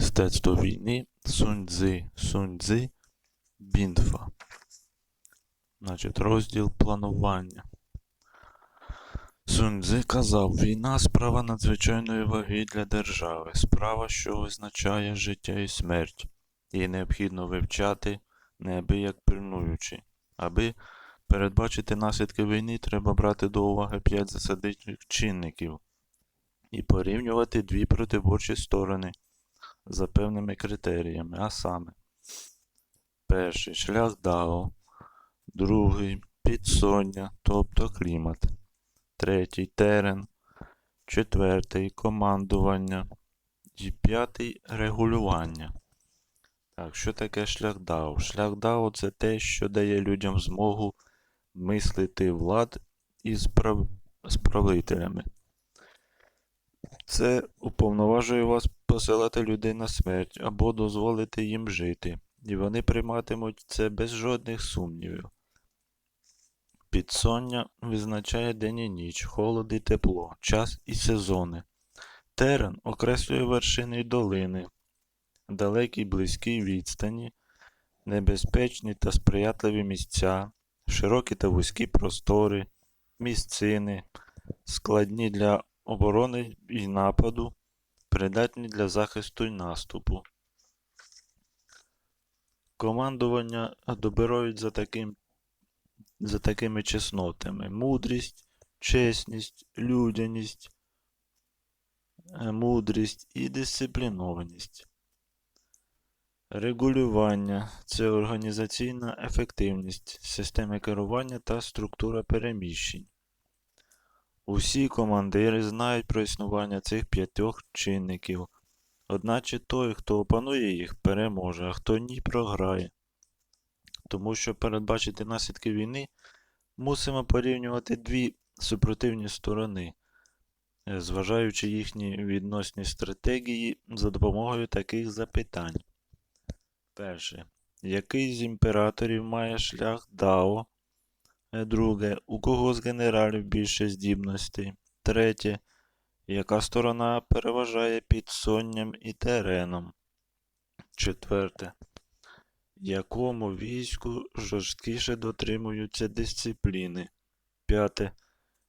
Мистецтво війни Сунь-Цзи, Бінтфа. Значить, розділ планування. Сунь-Цзи казав, війна справа надзвичайної ваги для держави, справа, що визначає життя і смерть. Її необхідно вивчати, неабияк пильнуючи. Аби передбачити наслідки війни, треба брати до уваги п'ять засадничих чинників і порівнювати дві протиборчі сторони за певними критеріями, а саме перший шлях Дао, другий підсоння, тобто клімат, третій терен, четвертий командування і п'ятий регулювання. Так, що таке шлях Дао? Шлях Дао це те, що дає людям змогу мислити влад із прав... Це уповноважує вас посилати людей на смерть або дозволити їм жити, і вони прийматимуть це без жодних сумнівів. Підсоння визначає день і ніч, холод і тепло, час і сезони. Терен окреслює вершини й долини, далекі й близькі відстані, небезпечні та сприятливі місця, широкі та вузькі простори, місцини, складні для оборони і нападу, придатні для захисту і наступу. Командування добирають за, таким, за такими чеснотами: мудрість, чесність, людяність, е, мудрість і дисциплінованість. Регулювання це організаційна ефективність, системи керування та структура переміщень. Усі командири знають про існування цих п'ятьох чинників. Одначе той, хто опанує їх, переможе, а хто ні, програє. Тому що передбачити наслідки війни мусимо порівнювати дві супротивні сторони, е, зважаючи їхні відносні стратегії за допомогою таких запитань. Перше. Який з імператорів має шлях Дао? Е, Друге. У кого з генералів більше здібностей? Третє. Яка сторона переважає під сонням і тереном? Четверте. Якому війську жорсткіше дотримуються дисципліни? П'яте.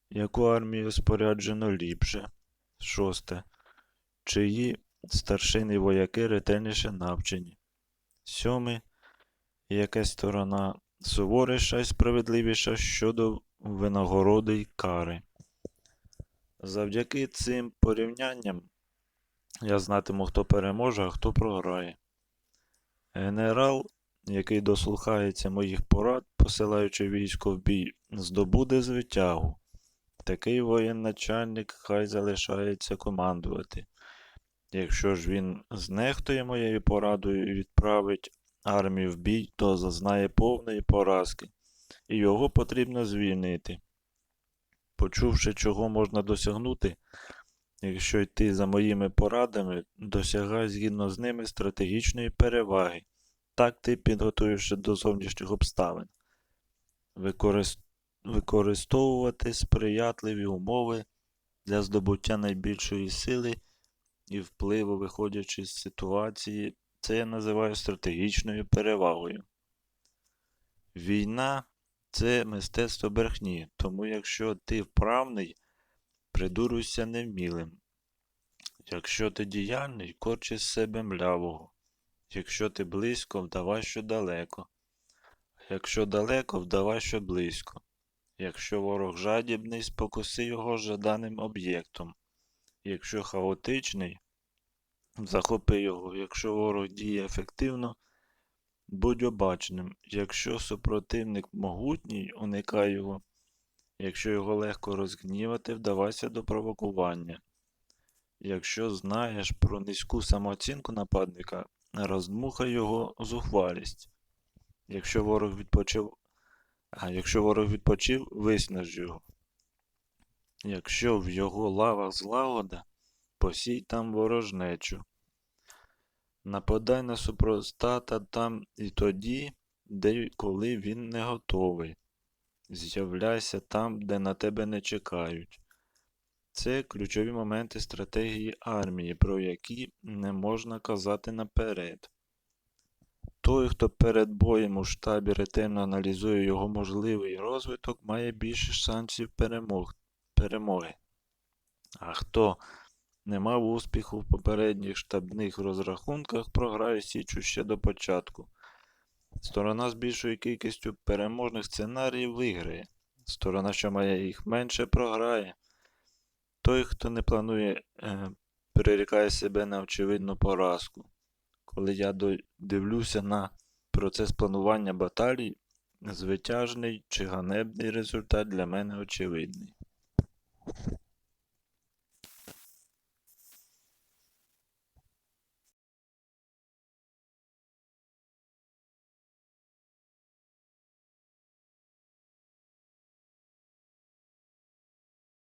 Яку армію споряджено ліпше? Шосте. Чиї старшини вояки ретельніше навчені? Сьоме. Яка сторона суворіша і справедливіша щодо винагороди й кари. Завдяки цим порівнянням я знатиму, хто переможе, а хто програє. Генерал, який дослухається моїх порад, посилаючи військо в бій, здобуде звитягу. Такий воєначальник хай залишається командувати. Якщо ж він знехтує моєю порадою і відправить армію в бій, то зазнає повної поразки, і його потрібно звільнити. Почувши, чого можна досягнути, якщо йти за моїми порадами, досягай згідно з ними стратегічної переваги. Так ти підготуєшся до зовнішніх обставин. Використовувати сприятливі умови для здобуття найбільшої сили і впливу, виходячи з ситуації, це я називаю стратегічною перевагою. Війна це мистецтво брехні, тому якщо ти вправний, придуруйся невмілим. Якщо ти діяльний, корчи з себе млявого. Якщо ти близько, вдавай, що далеко. Якщо далеко, вдавай, що близько. Якщо ворог жадібний, спокуси його жаданим об'єктом. Якщо хаотичний, захопи його. Якщо ворог діє ефективно, будь обачним. Якщо супротивник могутній, уникай його. Якщо його легко розгнівати, вдавайся до провокування. Якщо знаєш про низьку самооцінку нападника, роздмухай його зухвалість. Якщо ворог відпочив, а якщо ворог відпочив, виснаж його. Якщо в його лавах злагода, посій там ворожнечу. Нападай на супростата там і тоді, де коли він не готовий. З'являйся там, де на тебе не чекають. Це ключові моменти стратегії армії, про які не можна казати наперед. Той, хто перед боєм у штабі ретельно аналізує його можливий розвиток, має більше шансів перемог, перемоги. А хто не мав успіху в попередніх штабних розрахунках, програє січу ще до початку. Сторона з більшою кількістю переможних сценаріїв виграє. Сторона, що має їх менше, програє. Той, хто не планує, е, перерікає себе на очевидну поразку. Коли я дивлюся на процес планування баталій, звитяжний чи ганебний результат для мене очевидний.